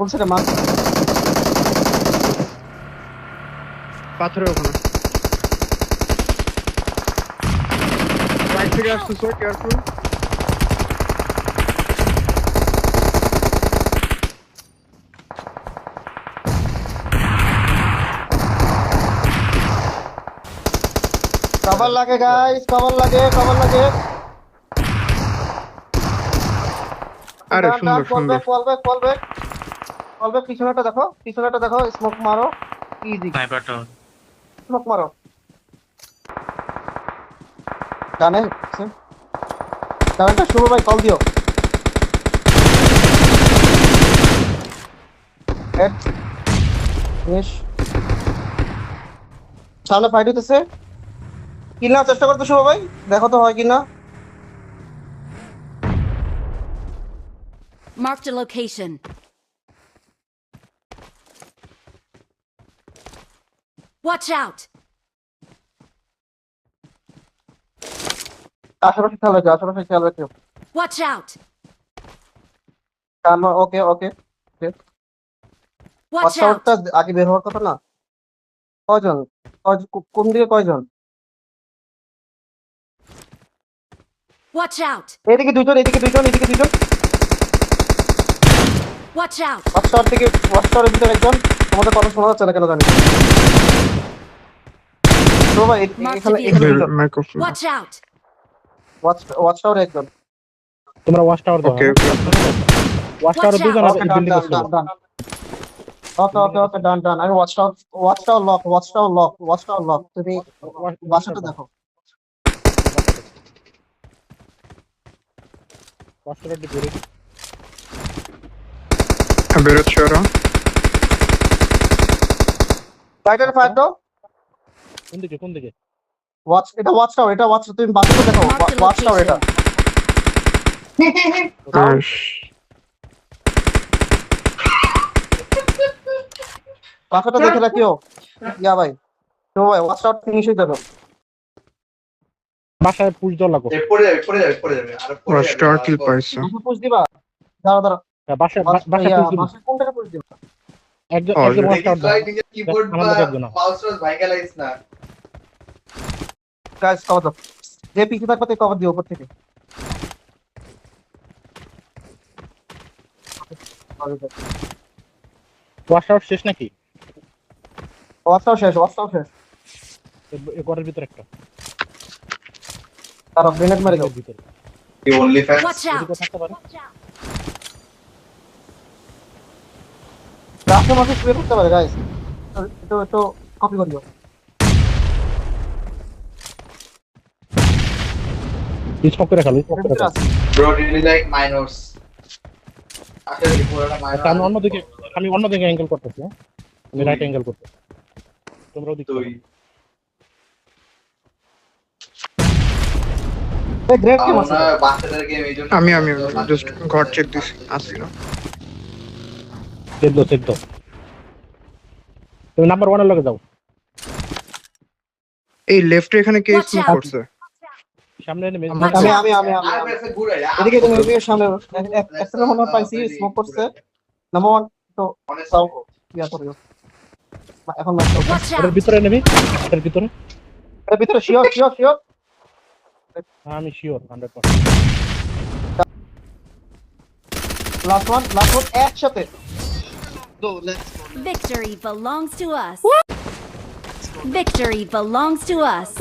কোন সাইডে মার পাথরের ওখানে। রাইট থেকে আসতেছে কেয়ারফুল কভার লাগে গাইস কভার লাগে কভার লাগে। আরে সুন্দর সুন্দর। Fall back fall back back পিছনেটা দেখো পিছনেটা দেখো স্মোক মারো ইজি স্নাইপারটা স্মোক মারো। জানেন জানেনটা শুভ ভাই কল দিও। হেড ফিনিশ সামনে ফাইট হইতেছে। কিল নেওয়ার চেষ্টা করতে শুভ ভাই? দেখো তো হয় কিনা। Marked a location. Watch out! আশেপাশে খেয়াল রাখো আশেপাশে খেয়াল রাখো Watch out! কান ওকে ওকে Watch out! হোয়াটসঅ্যাপটা আগে বের হওয়ার কথা না কয়জন কয়- কোন দিকে কয়জন Watch out! এদিকে দুজন এদিকে দুজন এদিকে দুজন Watch out! হোয়াটসঅ্যাপ থেকে হোয়াটসঅ্যাপের ভিতরে একজন তোমাদের কথা শোনা যাচ্ছে না কেন জানি তো ভাই এ- Mark এখানে এখানে vehicle. দুজন মাইক্রোফোন Watch একজন। তোমরা ওয়াচ টাওয়ার দাও। ওকে ওয়াচ টাওয়ার দুজন out. আর ওকে এই ডান বিল্ডিং ডান ডান ডান ওকে ওকে ওকে ডান ডান আমি WhatsApp WhatsApp lock WhatsApp lock WhatsApp lock তুমি বাসাটা দেখো ওয়াচ টাওয়ার বেরোচ্ছে ওরা রাইটার ফায়ার দাও কোন দিকে কোন দিকে ওয়াচ এটা ওয়াচ টাওয়ার এটা ওয়াচ তুমি বাসাটা দেখো Marked a ওয়াচ টাওয়ার এটা। বাসাটা দেখে রাখিও। ইয়া ভাই তো ভাই ওয়াচ টাওয়ার ফিনিশ হয়ে যাবে। বাসায় পুশ লাগো পড়ে যাবে পড়ে যাবে পড়ে যাবে আর পড়ে ওরা যাবে, স্টার কিল পাইছে। বাসা পুশ দিবা। দাঁড়া দাঁড়া হ্যাঁ, বাসায় বাসায় পুশ দিবো। বাসা দিবা একজন একজন ওয়াচ দেখিস দাও। ভাই, নিজের keyboard আমার বা মতো একজন না। mouse টাউস ভাঙে লাইস না। গাইস কভার দাও যে পিছে থাকবে তাকে কভার দিও উপর থেকে। ওয়াচ টাওয়ার শেষ নাকি? ওয়াচটাও শেষ ওয়াচটাও শেষ। এ- এ ঘরের ভিতরে একটা। তারা গ্রেনেড মেরে দাও ভিতরে! থাকতে পারে। রাস্তার মাঝে শুয়ে করতে পারে গাইস একটু একটু কপি করিও। স্মোক করে খেলো স্মোক করে minor আচ্ছা, আমি অন্যদিকে আমি অন্যদিকে অ্যাঙ্গেল করতেছি হ্যাঁ? আমি রাইট অ্যাঙ্গেল করতেছি। তোমরা ওদিকে আমি আমি জাস্ট ঘর চেক দিছি আসি না। সেদ্ধ সেদ্ধ তুমি নাম্বার ওয়ানের লগে যাও। এই লেফটে এখানে কে স্মোক করছে? সামনে এনে আমি আমি আমি আমি। এদিকে তুমি এদিকে সামনে এক- এক- একটা মনে পাইছি স্মোক করছে। নাম্বার ওয়ান তো তাও ইয়া করিও এখন out! ভিতরে নেবি এটার ভিতরে? এর ভিতরে শিওর শিওর শিওর আমি sure hundred percent last one last one একসাথে। Victory belongs to us. Victory belongs to us.